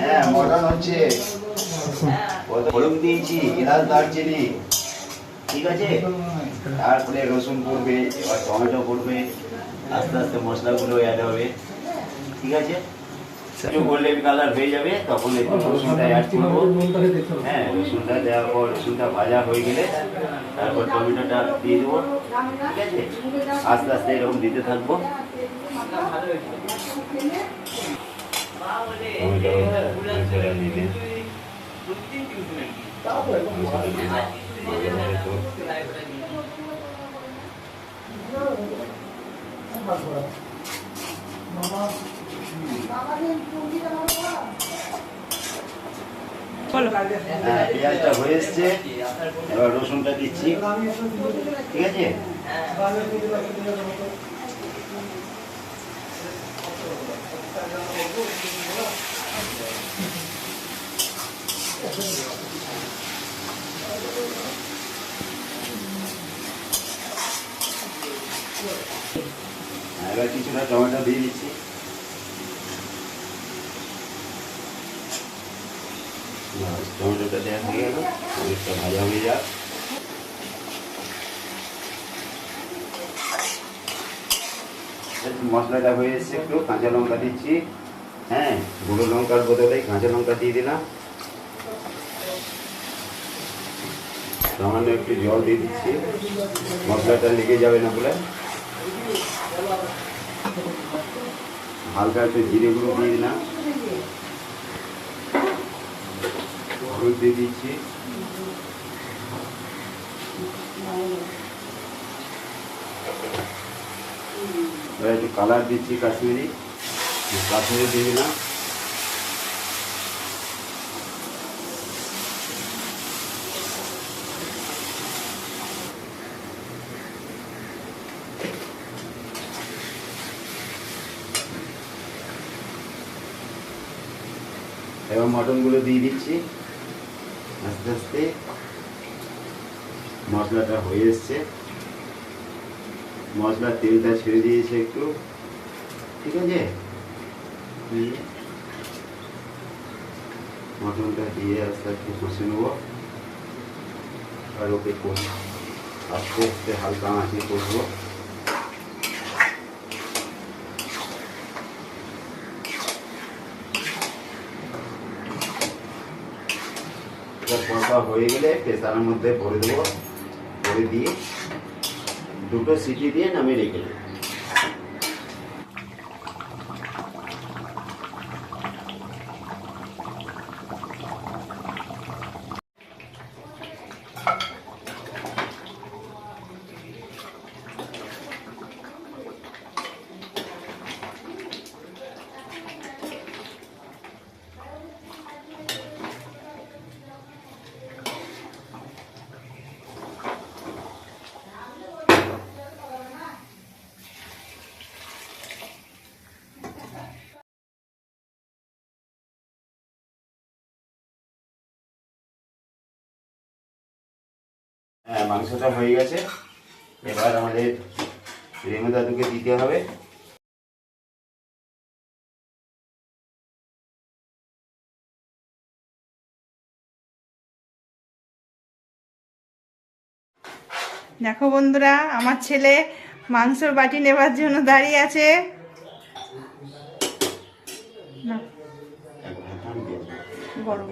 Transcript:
হ্যাঁ আছে? তারপরে রসুন পড়বে, এবার টমেটো পড়বে। আস্তে আস্তে মশলাগুলো অ্যাড হবে। ঠিক আছে? একটু গোল্ডেন কালার হয়ে যাবে, তখন একটু রসুনটা অ্যাড করব। হ্যাঁ রসুনটা দেওয়ার পর রসুনটা ভাজা হয়ে গেলে তারপর টমেটোটা দিয়ে দেবো। ঠিক আছে? আস্তে আস্তে এরকম দিতে থাকব। পেঁয়াজটা হয়ে এসছে। রসুনটা দিচ্ছি। ঠিক আছে হ্যাঁ, এবার কিছুটা টমেটো দিয়ে দিচ্ছি। টমেটোটা দেওয়া হয়ে গেল। অনেকটা ভাজা হয়ে যাক। মশলাটা হয়ে এসছে একটু কাঁচা লঙ্কা দিচ্ছি। হ্যাঁ গুঁড়ো লঙ্কার বদলে কাঁচা লঙ্কা দিয়ে দিলাম। সামান্য একটু জল দিয়ে দিচ্ছি। মশলাটা লেগে যাবে না বলে। হালকা একটু জিরে গুঁড়ো দিয়ে দিলাম। হলুদ দিয়ে দিচ্ছি। এবার একটু কালার দিচ্ছি কাশ্মীরি কাশ্মীরি দিয়ে দিলাম এবার মটনগুলো দিয়ে দিচ্ছি। আস্তে আস্তে মশলাটা হয়ে এসছে। মশলার তেলটা ছেড়ে দিয়েছে একটু। ঠিক আছে? মটনটা দিয়ে আস্তে আস্তে কষে নেব। আর ওকে আস্তে আস্তে হালকা আঁচে করব কষা হয়ে গেলে প্রেসারের মধ্যে ভরে দেবো। ভরে দিয়ে দুটো সিটি দিয়ে নামিয়ে রেখে দেবো হ্যাঁ মাংসটা হয়ে গেছে। এবার আমাদের রেমু দাদুকে দিতে হবে। দেখো বন্ধুরা আমার ছেলে মাংসর বাটি নেবার জন্য দাঁড়িয়ে আছে। গরম।